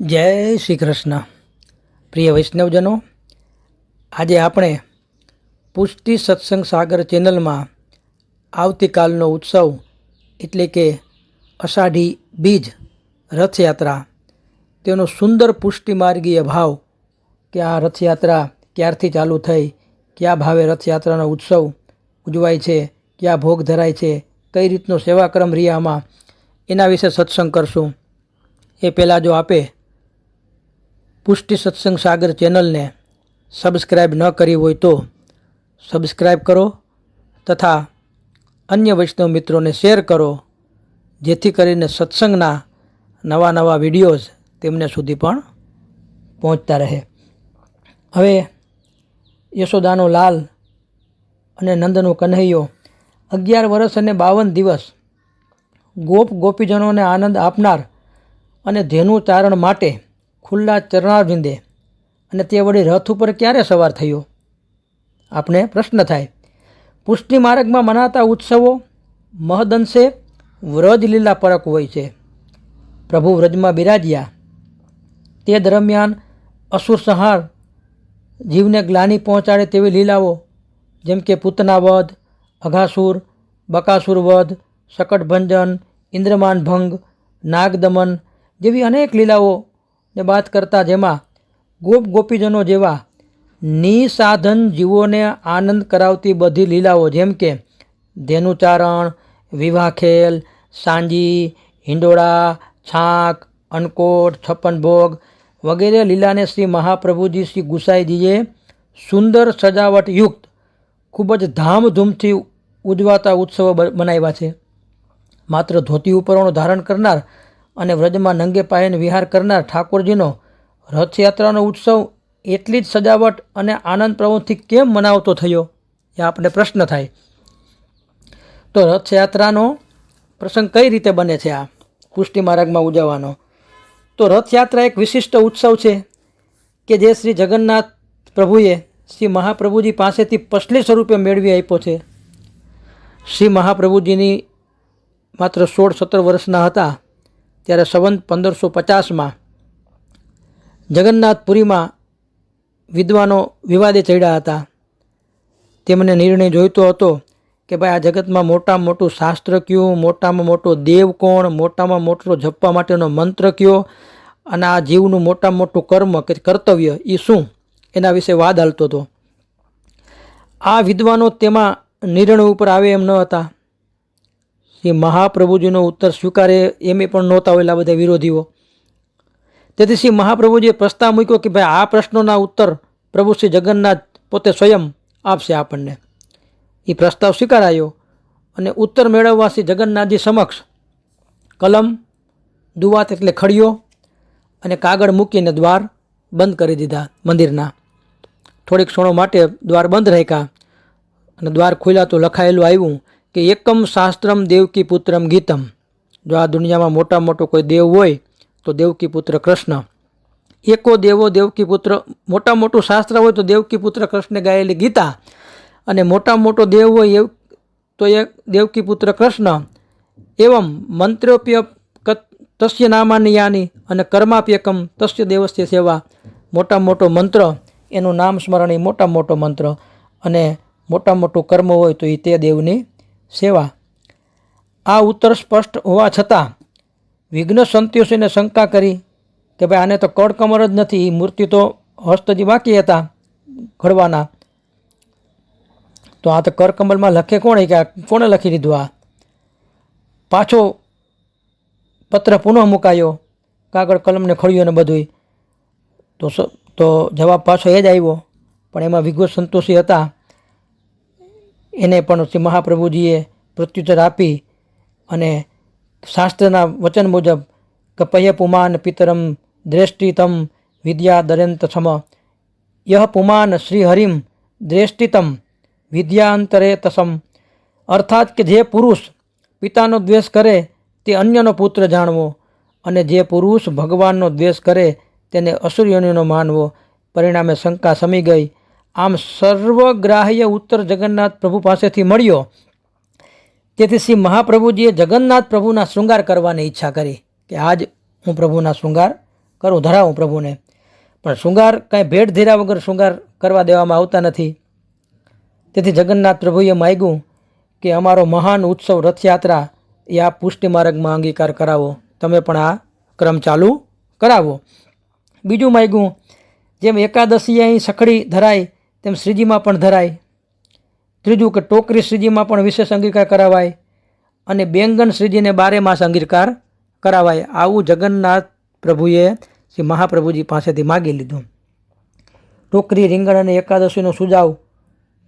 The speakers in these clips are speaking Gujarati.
જય શ્રી કૃષ્ણ. પ્રિય વૈષ્ણવજનો, આજે આપણે પુષ્ટિ સત્સંગ સાગર ચેનલમાં આવતીકાલનો ઉત્સવ એટલે કે અષાઢી બીજ રથયાત્રા, તેનો સુંદર પુષ્ટિમાર્ગીય ભાવ કે આ રથયાત્રા ક્યારથી ચાલુ થઈ, કયા ભાવે રથયાત્રાનો ઉત્સવ ઉજવાય છે, કયા ભોગ ધરાય છે, કઈ રીતનો સેવાક્રમ રિયામાં એના વિશે સત્સંગ કરશું. એ પહેલાં જો આપે પુષ્ટિ સત્સંગ સાગર ચેનલને સબસ્ક્રાઈબ ન કરી હોય તો સબસ્ક્રાઈબ કરો તથા અન્ય વૈષ્ણવ મિત્રોને શેર કરો, જેથી કરીને સત્સંગના નવા નવા વિડીયોઝ તેમને સુધી પણ પહોંચતા રહે. હવે યશોદાનો લાલ અને નંદનો કન્હૈયો અગિયાર વર્ષ અને બાવન દિવસ ગોપ ગોપીજનોને આનંદ આપનાર અને ધેનુ ચારણ માટે ખુલ્લા ચરણારવિંદે અને તે વળી રથ ઉપર ક્યારે સવાર થયો? આપણે પ્રશ્ન થાય. પુષ્ટિ માર્ગમાં મનાતા ઉત્સવો મહદંશે વ્રજ લીલા પરક હોય છે. પ્રભુ વ્રજમાં બિરાજ્યા. તે દરમિયાન અસુર સંહાર જીવને ગ્લાની પહોંચાડે તેવી લીલાઓ, જેમ કે પૂતના વધ, અઘાસુર, બકાસુર વધ, શકટભંજન, ઇન્દ્રમાન ભંગ, નાગદમન જેવી અનેક લીલાઓ ને વાત કરતા જેમાં ગોપ ગોપીજનો જેવા નિસાધન જીવોને આનંદ કરાવતી બધી લીલાઓ જેમ કે ધેનુચારણ વિવાહ ખેલ સાંજી, હિંડોળા, છાંક અનકોટ છપ્પન ભોગ વગેરે લીલાને શ્રી મહાપ્રભુજી શ્રી ગુસાઈજીએ સુંદર સજાવટયુક્ત ખૂબ જ ધામધૂમથી ઉજવાતા ઉત્સવો બનાવ્યા છે. માત્ર ધોતી ઉપરણો ધારણ કરનાર અને વ્રજમાં નંગે પાયે વિહાર કરનાર ઠાકોરજીનો રથયાત્રાનો ઉત્સવ એટલી જ સજાવટ અને આનંદ પ્રમોદથી કેમ મનાવતો થયો, એ આપણે પ્રશ્ન થાય. તો રથયાત્રાનો પ્રસંગ કઈ રીતે બને છે આ? પુષ્ટિ માર્ગમાં ઉજવવાનો. તો રથયાત્રા એક વિશિષ્ટ ઉત્સવ છે કે જે શ્રી જગન્નાથ પ્રભુએ શ્રી મહાપ્રભુજી પાસેથી પસલી સ્વરૂપે મેળવી આપ્યો છે. શ્રી મહાપ્રભુજીની માત્ર સોળ સત્તર વર્ષના હતા ત્યારે સંવંત પંદરસો પચાસમાં જગન્નાથપુરીમાં વિદ્વાનો વિવાદે ચડ્યા હતા. તેમને નિર્ણય જોઈતો હતો કે ભાઈ આ જગતમાં મોટામાં મોટું શાસ્ત્ર કયું, મોટામાં મોટો દેવ કોણ, મોટામાં મોટો જપવા માટેનો મંત્ર કયો અને આ જીવનું મોટામાં મોટું કર્મ કે કર્તવ્ય એ શું? એના વિશે વાદ હાલતો હતો. આ વિદ્વાનો તેમાં નિર્ણય ઉપર આવે એમ ન હતા. શ્રી મહાપ્રભુજીનો ઉત્તર સ્વીકારે એમ પણ નહોતા હોયેલા બધા વિરોધીઓ. તેથી શ્રી મહાપ્રભુજીએ પ્રસ્તાવ મૂક્યો કે ભાઈ આ પ્રશ્નોના ઉત્તર પ્રભુ શ્રી જગન્નાથ પોતે સ્વયં આપશે આપણને. એ પ્રસ્તાવ સ્વીકારાયો અને ઉત્તર મેળવવા શ્રી જગન્નાથજી સમક્ષ કલમ, દુવાત એટલે ખડીયો અને કાગળ મૂકીને દ્વાર બંધ કરી દીધા મંદિરના. થોડીક ક્ષણો માટે દ્વાર બંધ રાખ્યા અને દ્વાર ખુલ્યા તો લખાયેલું આવ્યું કે એકમ શાસ્ત્રમ દેવકી પુત્રમ ગીતમ. જો આ દુનિયામાં મોટા મોટો કોઈ દેવ હોય, તો દેવકી પુત્ર કૃષ્ણ. એકો દેવો દેવકી પુત્ર મોટા મોટું શાસ્ત્ર હોય તો દેવકી પુત્ર કૃષ્ણે ગાયેલી ગીતા. અને મોટા મોટો દેવ હોય એવ, તો એ દેવકી પુત્ર કૃષ્ણ. એવમ મંત્રોપ્ય તસ્ય નામાની યાની અને કર્માપ્યકમ તસ્ય દેવસ્ય સેવા. મોટા મોટો મંત્ર, એનું નામ સ્મરણ એ મોટા મોટો મંત્ર. અને મોટા મોટું કર્મ હોય તો એ તે દેવની સેવા. આ ઉત્તર સ્પષ્ટ હોવા છતાં વિઘ્ન સંતોષીને શંકા કરી કે ભાઈ આને તો કડકમર જ નથી મૂર્તિ તો હસ્તજી બાકી હતા ઘડવાના. તો આ તો કરકમલમાં લખે કોણે કે કોણે લખી દીધું આ? પાછો પત્ર પુનઃ મુકાયો, કાગળ કલમને ખડ્યું ને બધુંય. તો તો જવાબ પાછો એ જ આવ્યો, પણ એમાં વિઘ્ન સંતોષી હતા એને પણ શ્રી મહાપ્રભુજીએ પ્રત્યુત્તર આપી અને શાસ્ત્રના વચન મુજબ કપય પુમાન પિતરમ દ્રેષ્ટિતમ વિદ્યા દરેન્ત સમ. યહ પુમાન શ્રીહરિમ દ્રેષ્ટિતમ વિદ્યાંતરે તસમ. અર્થાત કે જે પુરુષ પિતાનો દ્વેષ કરે તે અન્યનો પુત્ર જાણવો અને જે પુરુષ ભગવાનનો દ્વેષ કરે તેને અસુર્યોનીનો માનવો. પરિણામે શંકા સમી ગઈ. આમ સર્વગ્રાહ્ય ઉત્તર જગન્નાથ પ્રભુ પાસેથી મળ્યો. તેથી શ્રી મહાપ્રભુજીએ જગન્નાથ પ્રભુના શૃંગાર કરવાની ઈચ્છા કરી કે આજ હું પ્રભુના શૃંગાર કરું, ધરાવું પ્રભુને. પણ શૃંગાર કાંઈ ભેટ ધીરા વગર શૃંગાર કરવા દેવામાં આવતા નથી. તેથી જગન્નાથ પ્રભુએ માગ્યું કે અમારો મહાન ઉત્સવ રથયાત્રા એ આ પુષ્ટિ માર્ગમાં અંગીકાર કરાવો. તમે પણ આ ક્રમ ચાલુ કરાવો. બીજું માગ્યું, જેમ એકાદશી અહીં સખડી ધરાય તેમ શ્રીજીમાં પણ ધરાય. ત્રીજું કે ટોકરી શ્રીજીમાં પણ વિશેષ અંગીકાર કરાવાય અને બેંગન શ્રીજીને બારે માસ અંગીકાર કરાવાય. આવું જગન્નાથ પ્રભુએ શ્રી મહાપ્રભુજી પાસેથી માગી લીધું. ટોકરી, રીંગણ અને એકાદશીનો સુજાવ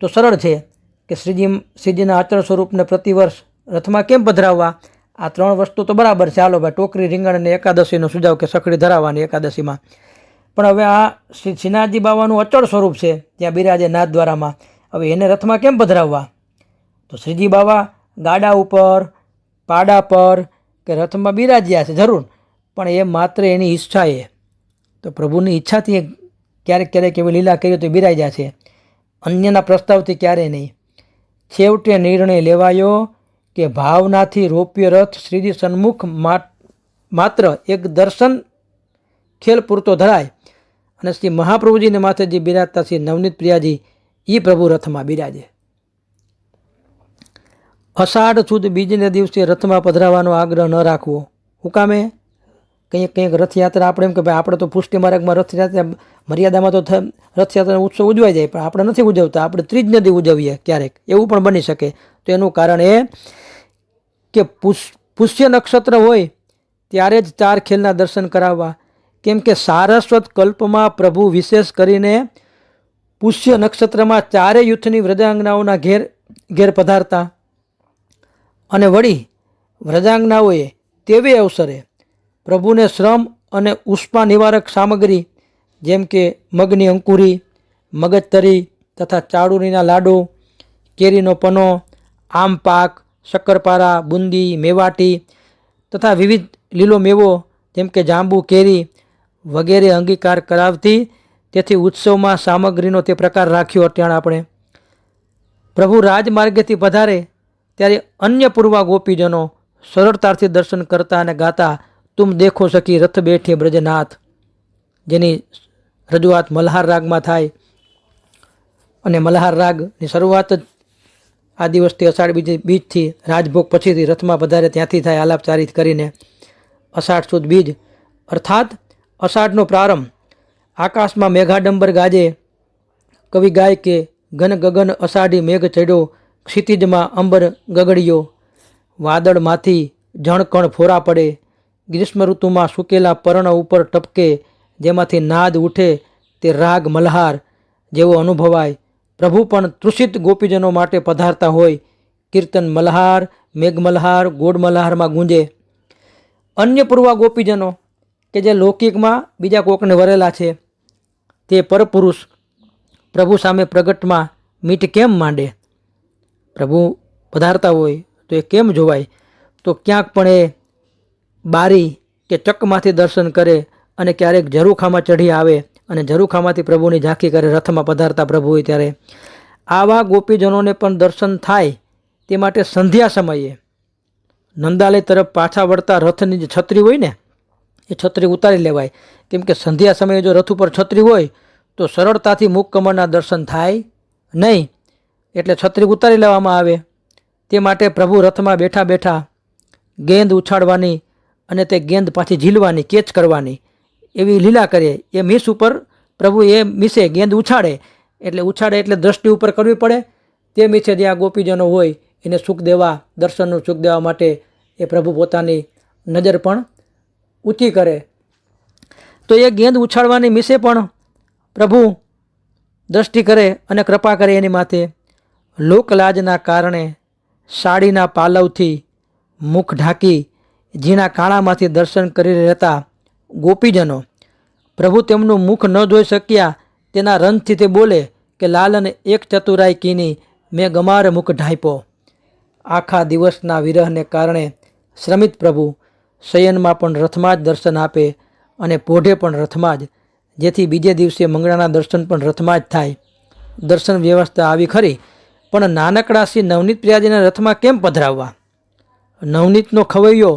તો સરળ છે કે શ્રીજી, શ્રીજીના આચરણ સ્વરૂપને પ્રતિવર્ષ રથમાં કેમ પધરાવવા? આ ત્રણ વસ્તુ તો બરાબર છે. હાલો ભાઈ, ટોકરી, રીંગણ અને એકાદશીનો સુજાવ કે સખડી ધરાવવાની એકાદશીમાં. પણ હવે આ શ્રી શ્રીનાથજી બાવાનું અચળ સ્વરૂપ છે, ત્યાં બિરાજે નાથ દ્વારામાં. હવે એને રથમાં કેમ પધરાવવા? તો શ્રીજી બાવા ગાડા ઉપર, પાડા પર કે રથમાં બિરાજ્યા છે, જરૂર. પણ એ માત્ર એની ઈચ્છા એ તો પ્રભુની ઈચ્છાથી એ ક્યારેક ક્યારેક એવી લીલા કરી તો બિરાજ્યા છે. અન્યના પ્રસ્તાવથી ક્યારેય નહીં. છેવટે નિર્ણય લેવાયો કે ભાવનાથી રોપ્ય રથ શ્રીજી સન્મુખ માત્ર એક દર્શન ખેલ પૂરતો ધરાય. અને શ્રી મહાપ્રભુજીને માથે જે બિરાજતા શ્રી નવનીત પ્રિયાજી એ પ્રભુ રથમાં બિરાજે. અષાઢ સુદ બીજને દિવસે રથમાં પધરાવવાનો આગ્રહ ન રાખવો. હુકામે કંઈક કંઈક રથયાત્રા આપણે એમ કે ભાઈ આપણે તો પુષ્ટિ માર્ગમાં રથયાત્રા, મર્યાદામાં તો રથયાત્રાનો ઉત્સવ ઉજવાઈ જાય, પણ આપણે નથી ઉજવતા. આપણે ત્રીજ નદી ઉજવીએ ક્યારેક. એવું પણ બની શકે. તો એનું કારણ એ કે પુષ, પુષ્ય નક્ષત્ર હોય, ત્યારે જ ચાર ખેલના દર્શન કરાવવા. કેમ કે સારસ્વત કલ્પમાં પ્રભુ વિશેષ કરીને પુષ્ય નક્ષત્રમાં ચારે યુથની વ્રજાંગનાઓના ઘેર ઘેર પધારતા. અને વળી વ્રજાંગનાઓએ તેવી અવસરે પ્રભુને શ્રમ અને ઉષ્મા નિવારક સામગ્રી જેમ કે મગની અંકુરી, મગજતરી તથા ચાળુરીના લાડુ, કેરીનો પનો, આમ પાક, શક્કરપારા, બુંદી, મેવાટી તથા વિવિધ લીલો મેવો જેમ કે જાંબુ, કેરી વગેરે અંગીકાર કરાવતી તેથી ઉત્સવમાં સામગ્રીનો તે પ્રકાર રાખ્યો અટાણ આપણે. પ્રભુ રાજમાર્ગેથી પધારે ત્યારે અન્ય પૂર્વા ગોપીજનો સરળતાથી દર્શન કરતા અને ગાતા, તુમ દેખો શકી રથ બેઠી બ્રજનાથ. જેની રજૂઆત મલ્હાર રાગમાં થાય. અને મલ્હાર રાગની શરૂઆત જ આ દિવસથી અષાઢ બીજ, બીજથી રાજભોગ પછીથી રથમાં પધારે ત્યાંથી થાય આલાપચારિત કરીને અષાઢ સુદ બીજ. અર્થાત અષાઢનો પ્રારંભ. આકાશમાં મેઘાડંબર ગાજે. કવિ ગાય કે, ઘન ગગન અષાઢી મેઘ ચડ્યો ક્ષિતિજમાં અંબર ગગડ્યો. વાદળમાંથી જણકણ ફોરા પડે. ગ્રીષ્મ ઋતુમાં સૂકેલા પર્ણ ઉપર ટપકે, જેમાંથી નાદ ઉઠે તે રાગ મલ્હાર જેવો અનુભવાય. પ્રભુ પણ તૃષિત ગોપીજનો માટે પધારતા હોય. કીર્તન મલ્હાર મેઘ મલ્હાર ગોડ મલ્હારમાં ગુંજે. અન્ય પૂર્વા ગોપીજનો કે જે લૌકિકમાં બીજા કોકને વરેલા છે, તે પરપુરુષ પ્રભુ સામે પ્રગટમાં મીટ કેમ માંડે? પ્રભુ પધારતા હોય તો એ કેમ જોવાય? તો ક્યાંક પણ એ બારી કે ચકમાંથી દર્શન કરે અને ક્યારેક ઝરૂખામાં ચઢી આવે અને ઝરૂખામાંથી પ્રભુની ઝાંખી કરે, રથમાં પધારતા પ્રભુ હોય ત્યારે. આવા ગોપીજનોને પણ દર્શન થાય તે માટે સંધ્યા સમયે. નંદાલય તરફ પાછા વળતા રથની જે છત્રી હોય ને એ છત્રી ઉતારી લેવાય. કેમ કે સંધ્યા સમયે જો રથ ઉપર છત્રી હોય, તો સરળતાથી મુખ કમળના દર્શન થાય નહીં. એટલે છત્રી ઉતારી લેવામાં આવે. તે માટે પ્રભુ રથમાં બેઠા બેઠા ગેંદ ઉછાળવાની અને તે ગેંદ પાછી ઝીલવાની, કેચ કરવાની એવી લીલા કરે એ મિસ ઉપર પ્રભુ એ મિસે ગેંદ ઉછાળે. એટલે ઉછાળે એટલે દ્રષ્ટિ ઉપર કરવી પડે. તે મિસે જ્યાં ગોપીજનો હોય, એને સુખ દેવા દર્શનનું સુખ દેવા માટે એ પ્રભુ પોતાની નજર પણ ઊંચી કરે. તો એ ગેંદ ઉછાળવાની મિસે પણ પ્રભુ દ્રષ્ટિ કરે અને કૃપા કરે એની માથે. લોકલાજના કારણે સાડીના પાલવથી મુખ ઢાંકી ઝીણા કાણામાંથી દર્શન કરી રહેતા ગોપીજનો પ્રભુ તેમનું મુખ ન જોઈ શક્યા તેના રંજથી તે બોલે કે, લાલન એક ચતુરાઈ કીની મેં ગમાર મુખ ઢાંપ્યો. આખા દિવસના વિરહને કારણે શ્રમિત પ્રભુ શયનમાં પણ રથમાં જ દર્શન આપે અને પોઢે પણ રથમાં જ, જેથી બીજે દિવસે મંગળાના દર્શન પણ રથમાં જ થાય. દર્શન વ્યવસ્થા આવી ખરી, પણ નાનકડા નવનીત પ્રિયાજીના રથમાં કેમ પધરાવવા? નવનીતનો ખવૈયો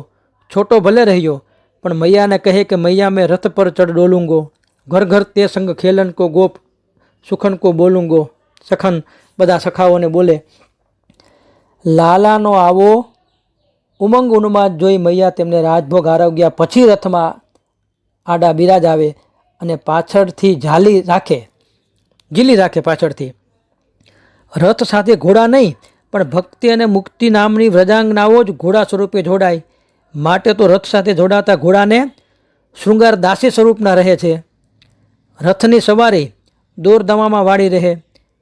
છોટો ભલે રહ્યો, પણ મૈયાને કહે કે મૈયા, મેં રથ પર ચડ ડોલુંગો. ઘર ઘર તે સંગ ખેલન કો ગોપ, સુખન કો બોલુંગો. સખન બધા સખાઓને બોલે, લાલાનો આવો ઉમંગ ઉન્માદ જોઈ મૈયા તેમને રાજભોગ આરોગ્યા પછી રથમાં આડા બિરાજ આવે અને પાછળથી ઝાલી રાખે ગીલી રાખે પાછળથી. રથ સાથે ઘોડા નહીં, પણ ભક્તિ અને મુક્તિ નામની વ્રજાંગનાઓ જ ઘોડા સ્વરૂપે જોડાય. માટે તો રથ સાથે જોડાતા ઘોડાને શૃંગાર દાસી સ્વરૂપના રહે છે. રથની સવારી દોરદમામાં વાળી રહે.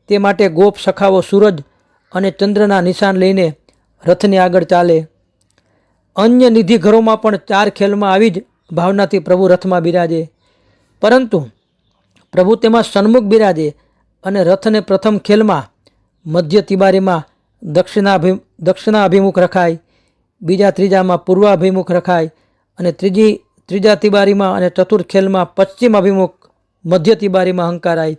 તે માટે ગોપ સખાઓ સૂરજ અને ચંદ્રના નિશાન લઈને રથની આગળ ચાલે. અન્ય નિધિ ઘરોમાં પણ ચાર ખેલમાં આવી જ ભાવનાથી પ્રભુ રથમાં બિરાજે. પરંતુ પ્રભુ તેમાં સન્મુખ બિરાજે અને રથને પ્રથમ ખેલમાં મધ્ય તિબારીમાં દક્ષિણાભિ દક્ષિણાભિમુખ રખાય, બીજા ત્રીજામાં પૂર્વાભિમુખ રખાય અને ત્રીજી, ત્રીજા તિબારીમાં અને ચતુર્થ ખેલમાં પશ્ચિમ અભિમુખ મધ્ય તિબારીમાં હંકારાય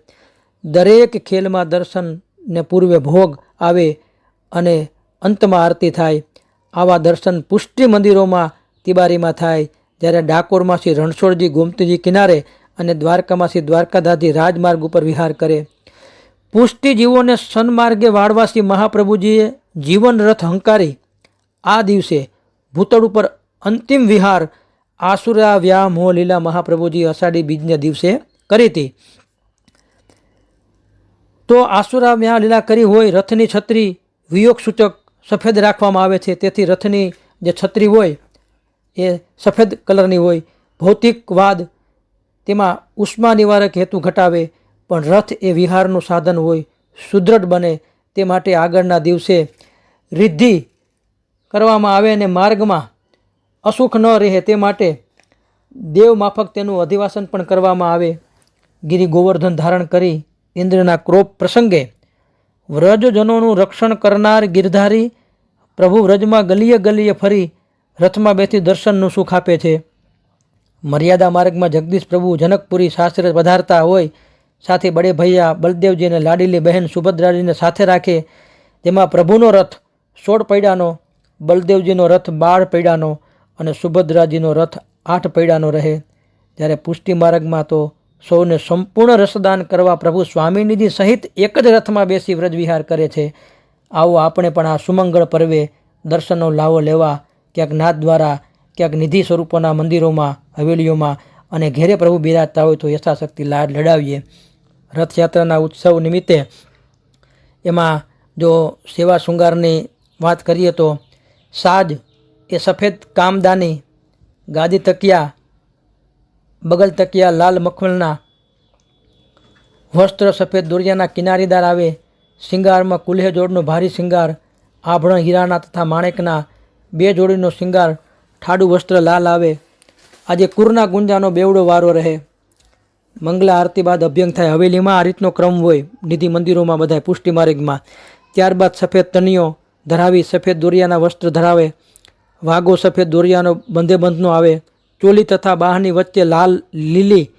દરેક ખેલમાં દર્શનને પૂર્વે ભોગ આવે અને અંતમાં આરતી થાય. આવા દર્શન પુષ્ટિ મંદિરોમાં તિબારીમાં થાય, જ્યારે ડાકોરમાં શ્રી રણછોડજી ગોમતીજી કિનારે અને દ્વારકામાં શ્રી દ્વારકાધાજી રાજમાર્ગ ઉપર વિહાર કરે. પુષ્ટિ જીવોને સન્માર્ગે વાળવાસી મહાપ્રભુજીએ જીવન રથ હંકારી, આ દિવસે ભૂતળ ઉપર અંતિમ વિહાર આસુરા વ્યામ હો લીલા મહાપ્રભુજી અષાઢી બીજને દિવસે કરી હતી. તો આસુરા વ્યાહ લીલા કરી હોય રથની છત્રી વિયોગ સૂચક સફેદ રાખવામાં આવે છે. તેથી રથની જે છત્રી હોય, એ સફેદ કલરની હોય. ભૌતિકવાદ તેમાં ઉષ્મા નિવારક હેતુ ઘટાવે, પણ રથ એ વિહારનું સાધન હોય. સુદૃઢ બને તે માટે આગળના દિવસે રિદ્ધિ કરવામાં આવે અને માર્ગમાં અસુખ ન રહે તે માટે દેવ માફક તેનું અધિવાસન પણ કરવામાં આવે. ગિરિ ગોવર્ધન ધારણ કરી ઇન્દ્રના ક્રોપ પ્રસંગે વ્રજજનોનું રક્ષણ કરનાર ગિરધારી પ્રભુ વ્રજમાં ગલીએ ગલીએ ફરી રથમાં બેસી દર્શનનું સુખ આપે છે. મર્યાદા માર્ગમાં જગદીશ પ્રભુ જનકપુરી શાસ્ત્રે પધારતા હોય, સાથે બડે ભૈયા બલદેવજીને લાડીલી બહેન સુભદ્રાજીને સાથે રાખે તેમાં પ્રભુનો રથ સોળ પૈડાનો, બલદેવજીનો રથ બાર પૈડાનો અને સુભદ્રાજીનો રથ આઠ પૈડાનો રહે. જ્યારે પુષ્ટિ માર્ગમાં તો સૌને સંપૂર્ણ રસદાન કરવા પ્રભુ સ્વામિનિધિ સહિત એક જ રથમાં બેસી વ્રજ વિહાર કરે છે. આવો આપણે પણ આ સુમંગળ પર્વે દર્શનનો લાવો લેવા ક્યાંક નાથ દ્વારા, ક્યાંક નિધિ સ્વરૂપોના મંદિરોમાં, હવેલીઓમાં અને ઘેરે પ્રભુ બિરાજતા હોય તો યથાશક્તિ લાડ લડાવીએ. રથયાત્રાના ઉત્સવ નિમિત્તે એમાં જો સેવા શૃંગારની વાત કરીએ તો સાજ એ સફેદ કામદાની, ગાદી તકિયા, બગલ તકિયા, લાલ મખમલના વસ્ત્ર સફેદ દોરિયાના કિનારીદાર આવે શિંગારમાં કુલ્હે જોડનો ભારી શિંગાર આભરણ હીરાના તથા માણેકના બે જોડીનો શિંગાર, ઠાડું વસ્ત્ર લાલ આવે. આજે કુરના ગુંજાનો બેવડો વારો રહે. મંગલા આરતી બાદ અભ્યંગ થાય. હવેલીમાં આ રીતનો ક્રમ હોય, નિધિ મંદિરોમાં બધાય પુષ્ટિ માર્ગમાં. ત્યારબાદ સફેદ તનિયો ધરાવી સફેદ દોરિયાના વસ્ત્ર ધરાવે. વાઘો સફેદ દોરિયાનો બંધેબંધનો આવે. ચોલી તથા બાહની વચ્ચે લાલ, લીલી,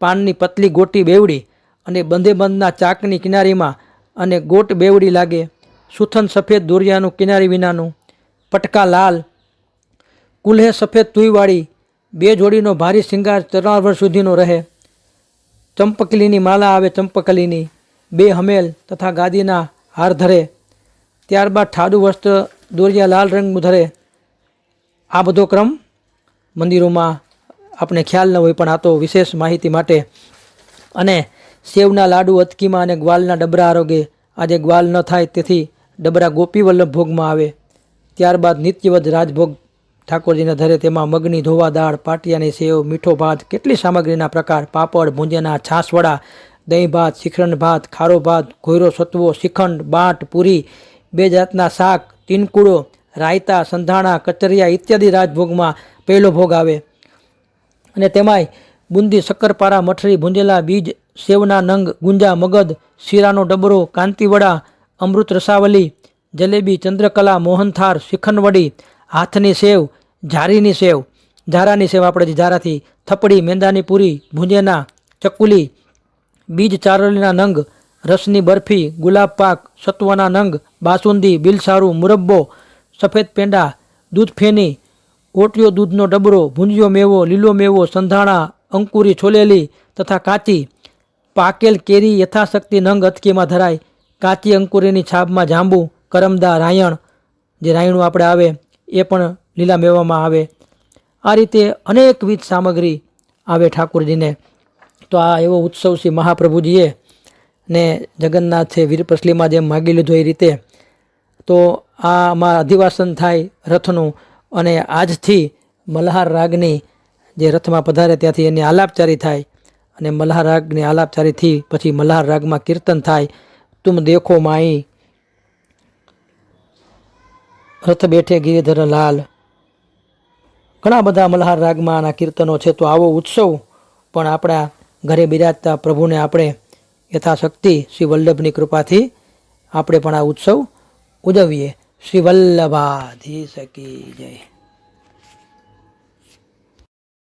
પાનની પતલી ગોટી બેવડી અને બંધેબંધના ચાકની કિનારીમાં અને ગોટ બેવડી લાગે. સુથન સફેદ દોરિયાનું કિનારી વિનાનું. પટકા લાલ. કુલ્હે સફેદ તુઈવાળી બે જોડીનો ભારી શિંગાર વર્ષ સુધીનો રહે. ચંપકલીની માલા આવે ચંપકલીની. બે હમેલ તથા ગાદીના હાર ધરે. ત્યારબાદ ઠાડું વસ્ત્ર, દોરિયા લાલ રંગનું ધરે. આ બધો ક્રમ મંદિરોમાં આપણે ખ્યાલ ન હોય પણ આ તો વિશેષ માહિતી માટે. અને સેવના લાડુ અતકીમાં અને ગ્વાલના ડબરા આરોગે. આજે ગ્વાલ ન થાય તેથી ડબરા ગોપી વલ્લભ ભોગમાં આવે. ત્યારબાદ નિત્યવત રાજભોગ ઠાકોરજીના ધરે તેમાં મગની ધોવા દાળ, પાટિયાની સેવ, મીઠો ભાત, કેટલી સામગ્રીના પ્રકાર, પાપડ, ભૂંજના છાસવડા, દહીં ભાત, શિખરણ ભાત, ખારો ભાત, ઘોયરો સત્વો શ્રીખંડ બાટ, પૂરી, બે જાતના શાક તીનકુડો રાયતા, સંધાણા, કચરિયા ઇત્યાદિ રાજભોગમાં પહેલો ભોગ આવે. અને તેમાંય બુંદી, શક્કરપારા, મઠરી, ભૂંજેલા બીજ સેવના નંગ, ગુંજા મગદ શીરાનો ડબરો, કાંતિવડા, અમૃત રસાવલી, જલેબી, ચંદ્રકલા, મોહનથાર, શિખનવડી, હાથની સેવ, ઝારીની સેવ. ઝારાની સેવ આપણે જે ઝારાથી થપડી, મેંદાની પૂરી, ભૂંજેના ચકુલી, બીજ ચારોલીના નંગ, રસની બરફી, ગુલાબ પાક, સત્વના નંગ, બાસુંદી, બિલસારું, મુરબ્બો, સફેદ પેંડા, દૂધ ફેની, ઓટિયો દૂધનો ડબરો, ભૂંજિયો મેવો, લીલો મેવો, સંધાણા, અંકુરી છોલેલી તથા કાચી પાકેલ કેરી યથાશક્તિ નંગ અથકીમાં ધરાય. કાચી અંકુરીની છાબમાં જાંબુ, કરમદા, રાયણ, જે રાયણું આપણે આવે, એ પણ લીલા મેવામાં આવે. આ રીતે અનેકવિધ સામગ્રી આવે ઠાકુરજીને. તો આ એવો ઉત્સવ શ્રી મહાપ્રભુજીએ ને જગન્નાથે વીરપસલીમાં જેમ માગી લીધો એ રીતે, તો આમાં અધિવાસન થાય રથનું અને આજથી મલ્હાર રાગની જે રથમાં પધારે ત્યાંથી એની આલાપચારી થાય. અને મલ્હાર રાગની આલાપચારીથી પછી મલ્હાર રાગમાં કીર્તન થાય. તુમ દેખો માઈ. રથ બેઠે ગિરિધર લાલ. ઘણા બધા મલ્હાર રાગમાં આના કીર્તનો છે. તો આવો ઉત્સવ પણ આપણા ઘરે બિરાજતા પ્રભુને આપણે યથાશક્તિ શ્રી વલ્લભની કૃપાથી આપણે પણ આ ઉત્સવ ઉજવીએ. શ્રી વલ્લભાધી શકી જય.